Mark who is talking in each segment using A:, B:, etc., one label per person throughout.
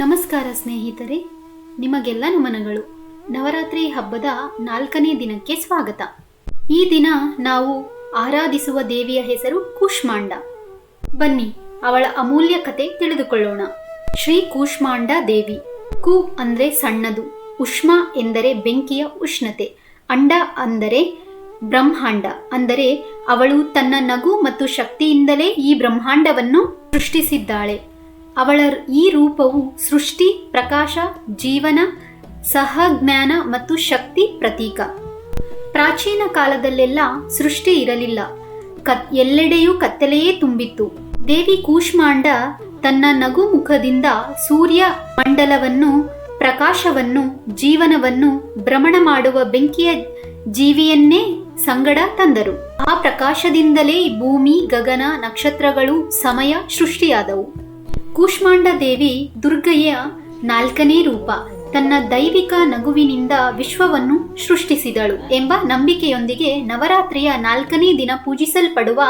A: ನಮಸ್ಕಾರ ಸ್ನೇಹಿತರೆ, ನಿಮಗೆಲ್ಲ ನಮನಗಳು. ನವರಾತ್ರಿ ಹಬ್ಬದ ನಾಲ್ಕನೇ ದಿನಕ್ಕೆ ಸ್ವಾಗತ. ಈ ದಿನ ನಾವು ಆರಾಧಿಸುವ ದೇವಿಯ ಹೆಸರು ಕೂಷ್ಮಾಂಡ. ಬನ್ನಿ, ಅವಳ ಅಮೂಲ್ಯ ಕತೆ ತಿಳಿದುಕೊಳ್ಳೋಣ. ಶ್ರೀ ಕೂಷ್ಮಾಂಡ ದೇವಿ. ಕು ಅಂದ್ರೆ ಸಣ್ಣದು, ಉಷ್ಮ ಎಂದರೆ ಬೆಂಕಿಯ ಉಷ್ಣತೆ, ಅಂಡ ಅಂದರೆ ಬ್ರಹ್ಮಾಂಡ, ಅಂದರೆ ಅವಳು ತನ್ನ ನಗು ಮತ್ತು ಶಕ್ತಿಯಿಂದಲೇ ಈ ಬ್ರಹ್ಮಾಂಡವನ್ನು ಸೃಷ್ಟಿಸಿದ್ದಾಳೆ. ಅವಳ ಈ ರೂಪವು ಸೃಷ್ಟಿ, ಪ್ರಕಾಶ, ಜೀವನ, ಸಹಜ್ಞಾನ ಮತ್ತು ಶಕ್ತಿ ಪ್ರತೀಕ. ಪ್ರಾಚೀನ ಕಾಲದಲ್ಲೆಲ್ಲ ಸೃಷ್ಟಿ ಇರಲಿಲ್ಲ. ಕತ್, ಎಲ್ಲೆಡೆಯೂ ಕತ್ತಲೆಯೇ ತುಂಬಿತ್ತು. ದೇವಿ ಕೂಷ್ಮಾಂಡ ತನ್ನ ನಗು ಮುಖದಿಂದ ಸೂರ್ಯ ಮಂಡಲವನ್ನು, ಪ್ರಕಾಶವನ್ನು, ಜೀವನವನ್ನು ಭ್ರಮಣ ಮಾಡುವ ಬೆಂಕಿಯ ಜೀವಿಯನ್ನೇ ಸಂಗಡ ತಂದರು. ಆ ಪ್ರಕಾಶದಿಂದಲೇ ಭೂಮಿ, ಗಗನ, ನಕ್ಷತ್ರಗಳು, ಸಮಯ ಸೃಷ್ಟಿಯಾದವು. ಕೂಷ್ಮಾಂಡ ದೇವಿ ದುರ್ಗೆಯ ನಾಲ್ಕನೇ ರೂಪ. ತನ್ನ ದೈವಿಕ ನಗುವಿನಿಂದ ವಿಶ್ವವನ್ನು ಸೃಷ್ಟಿಸಿದಳು ಎಂಬ ನಂಬಿಕೆಯೊಂದಿಗೆ ನವರಾತ್ರಿಯ ನಾಲ್ಕನೇ ದಿನ ಪೂಜಿಸಲ್ಪಡುವ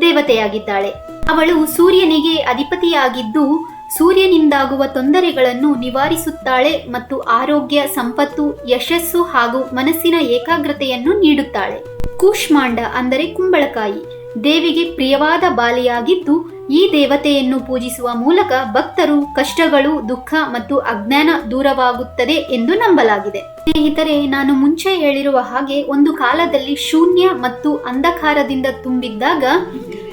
A: ದೇವತೆಯಾಗಿದ್ದಾಳೆ. ಅವಳು ಸೂರ್ಯನಿಗೆ ಅಧಿಪತಿಯಾಗಿದ್ದು, ಸೂರ್ಯನಿಂದಾಗುವ ತೊಂದರೆಗಳನ್ನು ನಿವಾರಿಸುತ್ತಾಳೆ ಮತ್ತು ಆರೋಗ್ಯ, ಸಂಪತ್ತು, ಯಶಸ್ಸು ಹಾಗೂ ಮನಸ್ಸಿನ ಏಕಾಗ್ರತೆಯನ್ನು ನೀಡುತ್ತಾಳೆ. ಕೂಷ್ಮಾಂಡ ಅಂದರೆ ಕುಂಬಳಕಾಯಿ. ದೇವಿಗೆ ಪ್ರಿಯವಾದ ಬಾಲಿಯಾಗಿದ್ದು, ಈ ದೇವತೆಯನ್ನು ಪೂಜಿಸುವ ಮೂಲಕ ಭಕ್ತರು ಕಷ್ಟಗಳು, ದುಃಖ ಮತ್ತು ಅಜ್ಞಾನ ದೂರವಾಗುತ್ತದೆ ಎಂದು ನಂಬಲಾಗಿದೆ. ಸ್ನೇಹಿತರೆ, ನಾನು ಮುಂಚೆ ಹೇಳಿರುವ ಹಾಗೆ ಒಂದು ಕಾಲದಲ್ಲಿ ಶೂನ್ಯ ಮತ್ತು ಅಂಧಕಾರದಿಂದ ತುಂಬಿದ್ದಾಗ,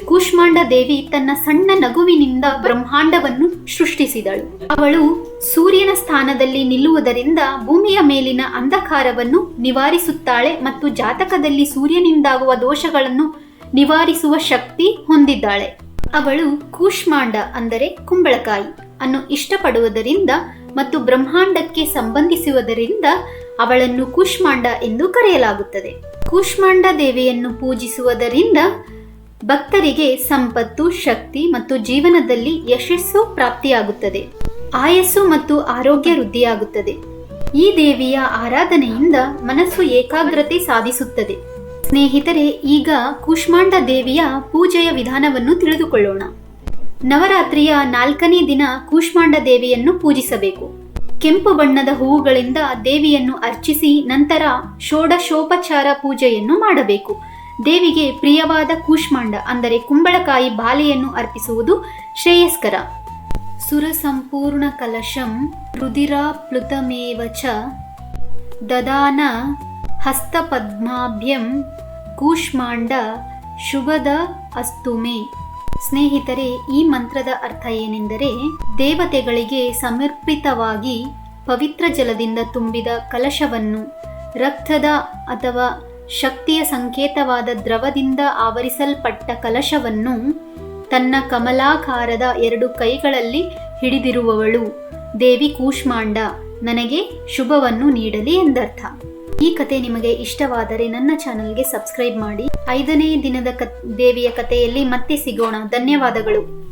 A: ಕೂಷ್ಮಾಂಡ ದೇವಿ ತನ್ನ ಸಣ್ಣ ನಗುವಿನಿಂದ ಬ್ರಹ್ಮಾಂಡವನ್ನು ಸೃಷ್ಟಿಸಿದಳು. ಅವಳು ಸೂರ್ಯನ ಸ್ಥಾನದಲ್ಲಿ ನಿಲ್ಲುವುದರಿಂದ ಭೂಮಿಯ ಮೇಲಿನ ಅಂಧಕಾರವನ್ನು ನಿವಾರಿಸುತ್ತಾಳೆ ಮತ್ತು ಜಾತಕದಲ್ಲಿ ಸೂರ್ಯನಿಂದಾಗುವ ದೋಷಗಳನ್ನು ನಿವಾರಿಸುವ ಶಕ್ತಿ ಹೊಂದಿದ್ದಾಳೆ. ಅವಳು ಕೂಷ್ಮಾಂಡ ಅಂದರೆ ಕುಂಬಳಕಾಯಿ ಅನ್ನು ಇಷ್ಟಪಡುವುದರಿಂದ ಮತ್ತು ಬ್ರಹ್ಮಾಂಡಕ್ಕೆ ಸಂಬಂಧಿಸುವುದರಿಂದ ಅವಳನ್ನು ಕೂಷ್ಮಾಂಡ ಎಂದು ಕರೆಯಲಾಗುತ್ತದೆ. ಕೂಷ್ಮಾಂಡ ದೇವಿಯನ್ನು ಪೂಜಿಸುವುದರಿಂದ ಭಕ್ತರಿಗೆ ಸಂಪತ್ತು, ಶಕ್ತಿ ಮತ್ತು ಜೀವನದಲ್ಲಿ ಯಶಸ್ಸು ಪ್ರಾಪ್ತಿಯಾಗುತ್ತದೆ. ಆಯಸ್ಸು ಮತ್ತು ಆರೋಗ್ಯ ವೃದ್ಧಿಯಾಗುತ್ತದೆ. ಈ ದೇವಿಯ ಆರಾಧನೆಯಿಂದ ಮನಸ್ಸು ಏಕಾಗ್ರತೆ ಸಾಧಿಸುತ್ತದೆ. ಸ್ನೇಹಿತರೆ, ಈಗ ಕೂಷ್ಮಾಂಡ ದೇವಿಯ ಪೂಜೆಯ ವಿಧಾನವನ್ನು ತಿಳಿದುಕೊಳ್ಳೋಣ. ನವರಾತ್ರಿಯ ನಾಲ್ಕನೇ ದಿನ ಕೂಷ್ಮಾಂಡ ದೇವಿಯನ್ನು ಪೂಜಿಸಬೇಕು. ಕೆಂಪು ಬಣ್ಣದ ಹೂವುಗಳಿಂದ ದೇವಿಯನ್ನು ಅರ್ಚಿಸಿ ನಂತರ ಷೋಡಶೋಪಚಾರ ಪೂಜೆಯನ್ನು ಮಾಡಬೇಕು. ದೇವಿಗೆ ಪ್ರಿಯವಾದ ಕೂಷ್ಮಾಂಡ, ಅಂದರೆ ಕುಂಬಳಕಾಯಿ ಬಾಲೆಯನ್ನು ಅರ್ಪಿಸುವುದು ಶ್ರೇಯಸ್ಕರ. ಸುರ ಸಂಪೂರ್ಣ ಕಲಶಂ ರುದಿರಾಪ್ಲುತಮೇವ ಚ ದದಾನ ಹಸ್ತಪದ್ಮಾಭ್ಯಂ ಕೂಷ್ಮಾಂಡ ಶುಭದ ಅಸ್ತುಮೆ ಸ್ನೇಹಿತರೆ, ಈ ಮಂತ್ರದ ಅರ್ಥ ಏನೆಂದರೆ, ದೇವತೆಗಳಿಗೆ ಸಮರ್ಪಿತವಾಗಿ ಪವಿತ್ರ ಜಲದಿಂದ ತುಂಬಿದ ಕಲಶವನ್ನು ರಕ್ತದ ಅಥವಾ ಶಕ್ತಿಯ ಸಂಕೇತವಾದ ದ್ರವದಿಂದ ಆವರಿಸಲ್ಪಟ್ಟ ಕಲಶವನ್ನು ತನ್ನ ಕಮಲಾಕಾರದ ಎರಡು ಕೈಗಳಲ್ಲಿ ಹಿಡಿದಿರುವವಳು. ದೇವಿ ಕೂಷ್ಮಾಂಡ, ನನಗೆ ಶುಭವನ್ನು ನೀಡಲಿ ಎಂದರ್ಥ. ಈ ಕತೆ ನಿಮಗೆ ಇಷ್ಟವಾದರೆ ನನ್ನ ಚಾನಲ್ಗೆ ಸಬ್ಸ್ಕ್ರೈಬ್ ಮಾಡಿ. ಐದನೇ ದಿನದ ದೇವಿಯ ಕಥೆಯಲ್ಲಿ ಮತ್ತೆ ಸಿಗೋಣ. ಧನ್ಯವಾದಗಳು.